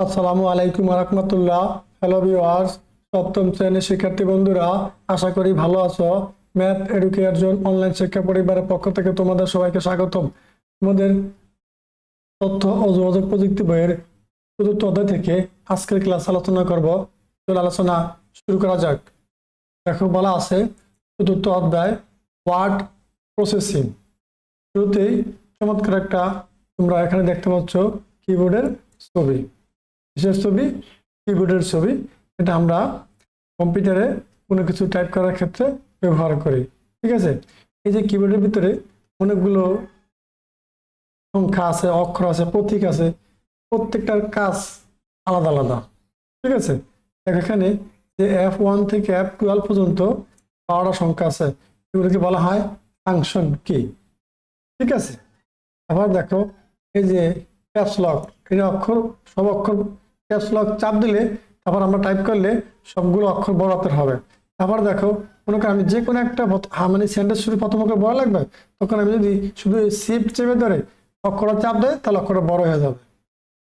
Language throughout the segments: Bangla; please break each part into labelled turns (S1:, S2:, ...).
S1: আসসালামু আলাইকুম রহমতুল্লাহ। হ্যালো ভিওয়ার্স সপ্তম শ্রেণির শিক্ষার্থী বন্ধুরা, আশা করি ভালো আছো। ম্যাথ এডুকেশন অনলাইন শিক্ষা পরিবারের পক্ষ থেকে তোমাদের সবাইকে স্বাগতম। তোমাদের তথ্য ও যোগাযোগ প্রযুক্তি বইয়ের চতুর্থ অধ্যায় থেকে আজকের ক্লাস আলোচনা করব। চলে আলোচনা শুরু করা যাক। দেখো, বলা আছে, চতুর্থ অধ্যায় ওয়ার্ড প্রসেসিং শুরুতেই চমৎকার একটা তোমরা এখানে দেখতে পাচ্ছ কিবোর্ডের ছবি। বিশেষ ছবি কিবোর্ডের ছবি, এটা আমরা কম্পিউটারে কোনো কিছু টাইপ করার ক্ষেত্রে ব্যবহার করি, ঠিক আছে? এই যে কিবোর্ডের ভিতরে অনেকগুলো সংখ্যা আছে, অক্ষর আছে, প্রতীক আছে, প্রত্যেকটার কাজ আলাদা আলাদা, ঠিক আছে? এখানে যে এফ ওয়ান থেকে এফ টুয়েলভ পর্যন্ত বারোটা সংখ্যা আছে, এগুলোকে বলা হয় ফাংশন কি ঠিক আছে? আবার দেখো এই যে ক্যাপস লক এই অক্ষর, সব অক্ষর ক্যাপস লক চাপ দিলে তারপর আমরা টাইপ করলে সবগুলো অক্ষর বড় হাতের হবে। তারপর দেখো, মনে করো আমি যে কোনো একটা মানে সেন্টেন্স শুরু প্রথম অক্ষর বড় লাগবে, তখন আমি যদি শুধু শিফট চেপে ধরে অক্ষরটা চাপ দেয়, তাহলে অক্ষরটা বড় হয়ে যাবে।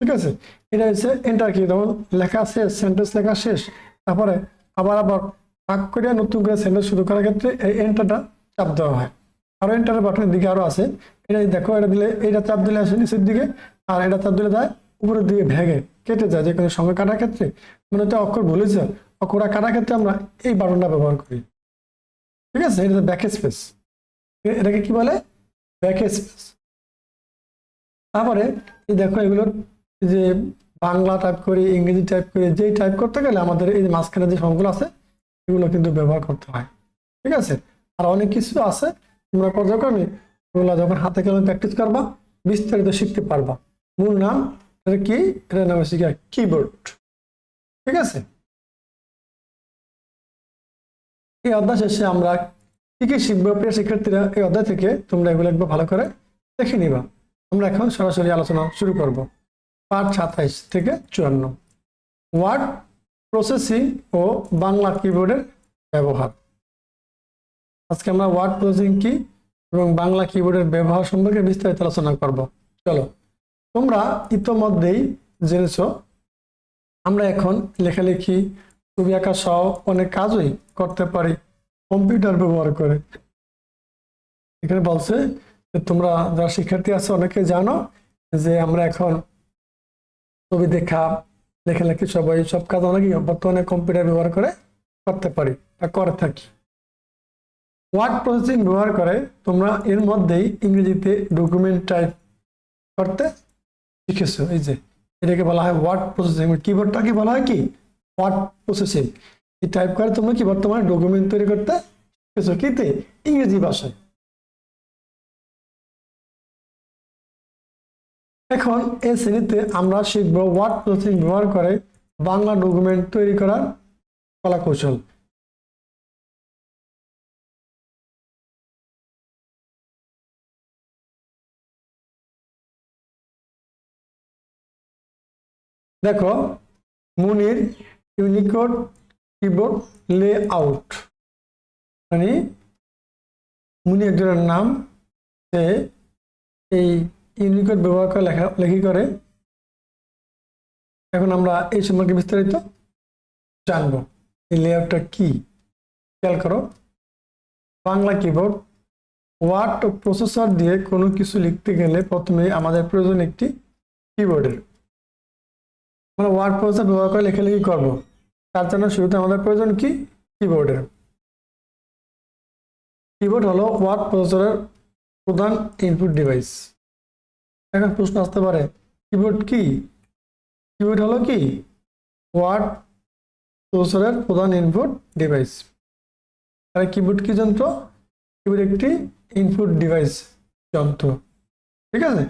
S1: ঠিক আছে? এটা হচ্ছে এন্টার কি তখন লেখা শেষ সেন্টেন্স লেখা শেষ। তারপরে আবার আবার ভাগ করে নতুন করে সেন্টেন্স শুরু করার ক্ষেত্রে এই এন্টারটা চাপ দেওয়া হয়। আরও এন্টারের বাটনের দিকে আরও আছে। এটা দেখো, এটা দিলে এটা চাপ দিলে আসে নিচের দিকে, আর এটা চাপ দিলে যায় উপরের দিকে ভেঙে কেটে যায়, যে কোনো সঙ্গে কাটার ক্ষেত্রে? মানে হচ্ছে অক্ষর ভুলেছে অক্ষরা কাটার ক্ষেত্রে আমরা এই বাটনটা ব্যবহার করি। ঠিক আছে? এটা ব্যাক স্পেস এটাকে কি বলে? ব্যাক স্পেস তারপরে এই দেখো এগুলোর যে বাংলা টাইপ করি, ইংরেজি টাইপ করি, যেই টাইপ করতে গেলে আমাদের এই মাঝখানে যে সংখ্যাগুলো আছে, এগুলো কিন্তু ব্যবহার করতে হয়। ঠিক আছে? আর অনেক কিছু আছে। তোমরা পর্যায়ক্রমে ওগুলো যখন হাতে কলমে প্র্যাকটিস করবা, বিস্তারিত শিখতে পারবা। মূল নাম কি? এটার নাম হচ্ছে কিবোর্ড ঠিক আছে? এই অধ্যায় শেষে আমরা কি কি শিখব? প্রিয় শিক্ষার্থীরা, এই অধ্যায় থেকে তোমরা এগুলো একবার ভালো করে দেখে নিবা। আমরা এখন সরাসরি আলোচনা শুরু করব। পাঠ সাতাইশ থেকে চুয়ান্ন। ওয়ার্ড প্রসেসিং ও বাংলা কিবোর্ডের ব্যবহার। আজকে আমরা ওয়ার্ড প্রসেসিং কি এবং বাংলা কিবোর্ডের ব্যবহার সম্পর্কে বিস্তারিত আলোচনা করব। চলো। তোমরা ইতোমধ্যেই জেনেছ, আমরা এখন লেখালেখি, ছবি আঁকা সহ অনেক কাজই করতে পারি কম্পিউটার ব্যবহার করে। এখানে বলছে যে, তোমরা যারা শিক্ষার্থী আছে, অনেকে জানো যে, আমরা এখন ছবি দেখা, লেখালেখি সবাই, সব কাজ অনেকেই বর্তমানে কম্পিউটার ব্যবহার করে করতে পারি বা করে থাকি। ওয়ার্ড প্রসেসিং ব্যবহার করে তোমরা এর মধ্যেই ইংরেজিতে ডকুমেন্ট টাইপ করতে শিখেছো, এই যে এটাকে বলা হয় ওয়ার্ড প্রসেসিং কিবোর্ডটা কি বলা হয় কি? ওয়ার্ড প্রসেসিং এই টাইপ করে তোমরা কি বর্তমানে ডকুমেন্ট তৈরি করতে শিখেছো কিতে ইংরেজি ভাষায়। এখন এই শ্রেণীতে আমরা শিখব ওয়ার্ড প্রসেসিং ব্যবহার করে বাংলা ডকুমেন্ট তৈরি করার কলা দেখো, মুনির, ইউনিকোড, কিবোর্ড লে আউট মানে মুনি একজনের নাম, সে এই ইউনিকোড ব্যবহার করে লেখা, লেখি করে। এখন আমরা এই সম্পর্কে বিস্তারিত জানব। এই লেআউটটা কি? খেয়াল করো। বাংলা কিবোর্ড, ওয়ার্ড প্রসেসর দিয়ে কোনো কিছু লিখতে গেলে প্রথমে আমাদের প্রয়োজন একটি কিবোর্ডের। আমরা ওয়ার্ড প্রসেসর ব্যবহার করে লেখালেখি করব। তার জন্য শুরুতে আমাদের প্রয়োজন কি? কিবোর্ডের কিবোর্ড হলো ওয়ার্ড প্রসেসরের প্রধান ইনপুট ডিভাইস এখন প্রশ্ন আসতে পারে কিবোর্ড কি? কিবোর্ড হলো কি? ওয়ার্ড প্রসেসরের প্রধান ইনপুট ডিভাইস আর কিবোর্ড কি যন্ত্র? কিবোর্ড একটি ইনপুট ডিভাইস যন্ত্র। ঠিক আছে?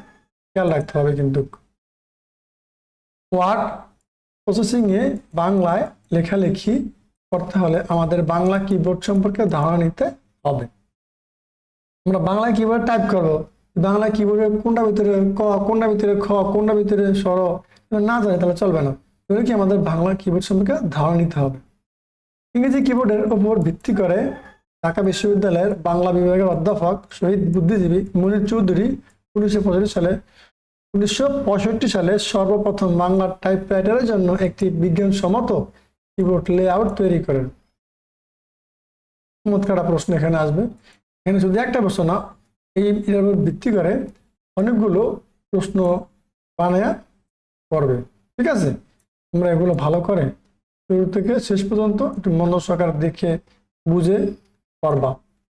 S1: খেয়াল রাখতে হবে কিন্তু। ওয়ার্ড প্রসেসিংয়ে বাংলায় লেখালেখি করতে হলে আমাদের বাংলা কিবোর্ড সম্পর্কে ধারণা নিতে হবে। আমরা বাংলা কিবোর্ড টাইপ করব। বাংলা কিবোর্ডের কোনটা ভিতরে ক, কোনটা ভিতরে খ, কোনটা ভিতরে সর না জানি তাহলে চলবে না। কি আমাদের বাংলা কিবোর্ড সম্পর্কে ধারণা নিতে হবে। ইংরেজি কিবোর্ডের উপর ভিত্তি করে ঢাকা বিশ্ববিদ্যালয়ের বাংলা বিভাগের অধ্যাপক, শহীদ বুদ্ধিজীবী মনির চৌধুরী উনিশশো পঁচাশি সালে উনিশশো পঁয়ষট্টি সালে সর্বপ্রথম বাংলা টাইপরাইটারের জন্য একটি বিজ্ঞানসম্মত কিবোর্ড লেআউট তৈরি করেন। চমৎকার প্রশ্ন এখানে আসবে। এখানে শুধু একটা প্রশ্ন না, এই ভিত্তি করে অনেকগুলো প্রশ্ন বানায়া করবে ঠিক আছে? তোমরা এগুলো ভালো করে শুরু থেকে শেষ পর্যন্ত একটু মন সহকার দেখে বুঝে পারবা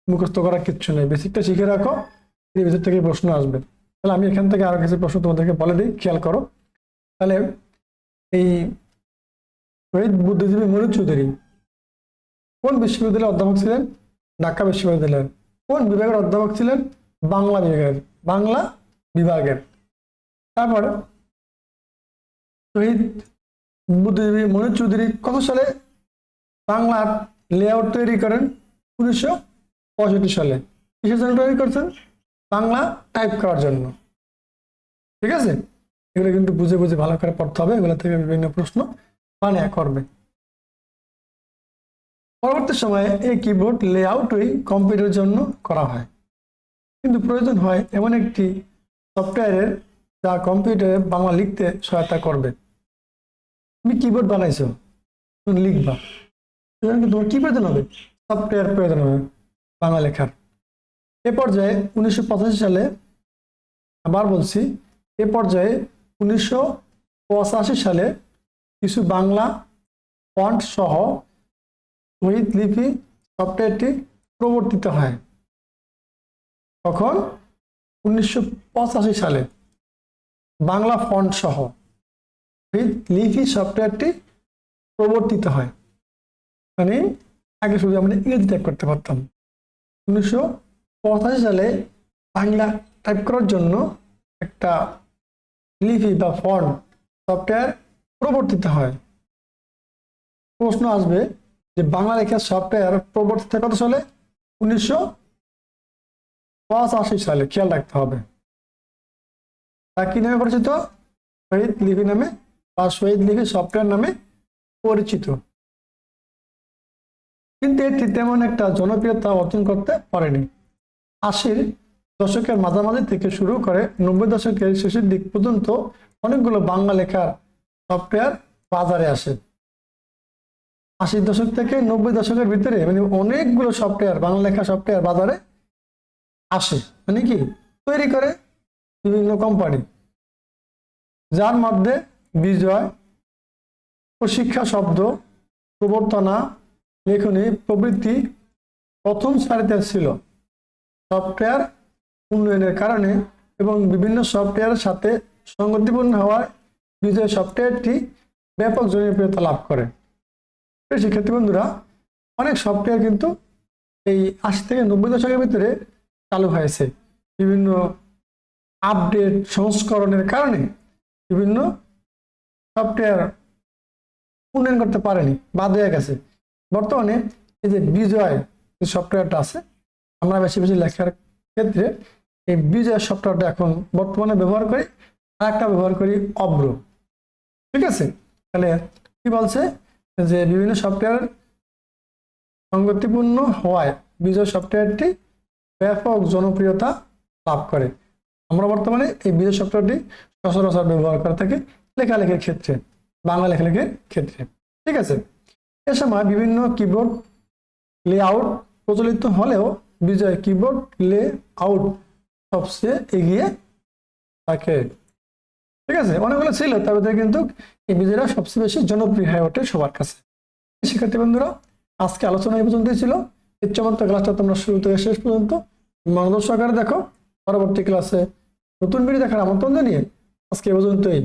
S1: মুখস্থ করার কিচ্ছু নেই। বেসিকটা শিখে রাখো, এর ভিতর থেকে প্রশ্ন আসবে। তাহলে আমি এখান থেকে আরও কিছু প্রশ্ন তোমাদেরকে বলে দিই, খেয়াল করো। তাহলে এই শহীদ বুদ্ধিজীবী মনির চৌধুরী কোন বিশ্ববিদ্যালয়ের অধ্যাপক ছিলেন? ঢাকা বিশ্ববিদ্যালয়ের। কোন বিভাগের অধ্যাপক ছিলেন? বাংলা বিভাগের বাংলা বিভাগের। তারপর শহীদ বুদ্ধিজীবী মনির চৌধুরী কত সালে বাংলার লেআউট তৈরি করেন? উনিশশো পঁয়ষট্টি সালে। কিসের জন্য তৈরি করছেন? বাংলা টাইপ করার জন্য। ঠিক আছে? এগুলো কিন্তু বুঝে বুঝে ভালো করে পড়তে হবে, এগুলো থেকে বিভিন্ন প্রশ্ন বানিয়ে করবে। পরবর্তী সময়ে এই কিবোর্ড লেআউটই কম্পিউটারের জন্য করা হয়। কিন্তু প্রয়োজন হয় এমন একটি সফটওয়্যারের যা কম্পিউটারে বাংলা লিখতে সহায়তা করবে। তুমি কিবোর্ড বানাইছো, তুমি লিখবা। তোমার কি প্রয়োজন হবে? সফটওয়্যার প্রয়োজন হবে বাংলা লেখার। এ পর্যায়ে উনিশশো পঁচাশি সালে আবার বলছি, এ পর্যায়ে উনিশশো পঁচাশি সালে কিছু বাংলা ফন্ট সহ শহীদ লিপি সফটওয়্যারটি প্রবর্তিত হয়। তখন উনিশশো পঁচাশি সালে বাংলা ফন্ট সহ শহীদ লিপি সফটওয়্যারটি প্রবর্তিত হয়। মানে আগে শুধু আমরা ইংরেজি টাইপ করতে পারতাম। উনিশশো পঁচাশি সালে বাংলা টাইপ করার জন্য একটা লিপি বা ফন্ট সফটওয়্যার প্রবর্তিত হয়। প্রশ্ন আসবে যে বাংলা লেখার সফটওয়্যার প্রবর্তিত কত সালে? উনিশশো পঁচাশি সালে, খেয়াল রাখতে হবে। তা কি নামে পরিচিত? শহীদ লিপি নামে বা শহীদ লিপি সফটওয়্যার নামে পরিচিত। কিন্তু এটি তেমন একটা জনপ্রিয়তা অর্জন করতে পারেনি। আশির দশকের মাঝামাঝি থেকে শুরু করে নব্বই দশকের শেষের দিক পর্যন্ত অনেকগুলো বাংলা লেখার সফটওয়্যার বাজারে আসে। আশির দশক থেকে নব্বই দশকের ভিতরে মানে অনেকগুলো সফটওয়্যার বাংলা লেখা সফটওয়্যার বাজারে আসে। মানে কি? তৈরি করে বিভিন্ন কোম্পানি যার মধ্যে বিজয়, প্রশিক্ষা শব্দ, প্রবর্তনা, লেখনী প্রভৃতি প্রথম সারিতে ছিল। সফটওয়্যার উন্নয়নের কারণে এবং বিভিন্ন সফটওয়্যারের সাথে সংগতিপূর্ণ হওয়ায় বিজয় সফটওয়্যারটি ব্যাপক জনপ্রিয়তা লাভ করে। শিক্ষার্থী বন্ধুরা, অনেক সফটওয়্যার কিন্তু এই আশি থেকে নব্বই দশকের ভিতরে চালু হয়েছে। বিভিন্ন আপডেট সংস্করণের কারণে বিভিন্ন সফটওয়্যার উন্নয়ন করতে পারেনি, বাদ হয়ে গেছে। বর্তমানে এই যে বিজয় সফটওয়্যারটা আছে আমরা বেশি বেশি লেখার ক্ষেত্রে এই বিজয় সফটওয়্যারটা এখন বর্তমানে ব্যবহার করি, আর একটা ব্যবহার করি অব্র। ঠিক আছে? তাহলে কি বলছে? যে বিভিন্ন সফটওয়্যার সঙ্গতিপূর্ণ হওয়ায় বিজয় সফটওয়্যারটি ব্যাপক জনপ্রিয়তা লাভ করে। আমরা বর্তমানে এই বিজয় সফটওয়্যারটি সচরাচর ব্যবহার করে থাকি লেখালেখির ক্ষেত্রে, বাংলা লেখালেখির ক্ষেত্রে। ঠিক আছে? এ সময় বিভিন্ন কিবোর্ড লেআউট প্রচলিত হলেও বিজয় কিবোর্ড লে আউট সবচেয়ে এগিয়ে থাকে। ঠিক আছে? অনেকগুলো ছিল ভিতরে কিন্তু এই বিজয়টা সবচেয়ে বেশি জনপ্রিয় হয়ে ওঠে সবার কাছে। শিক্ষার্থী বন্ধুরা, আজকে আলোচনা এই পর্যন্তই ছিল। এই ক্লাসটা তোমরা শুরু থেকে শেষ পর্যন্ত মনোযোগ সহকারে দেখো। পরবর্তী ক্লাসে নতুন ভিডিও দেখার আমন্ত্রণ জানিয়ে আজকে এ পর্যন্তই।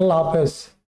S1: আল্লাহ হাফেজ।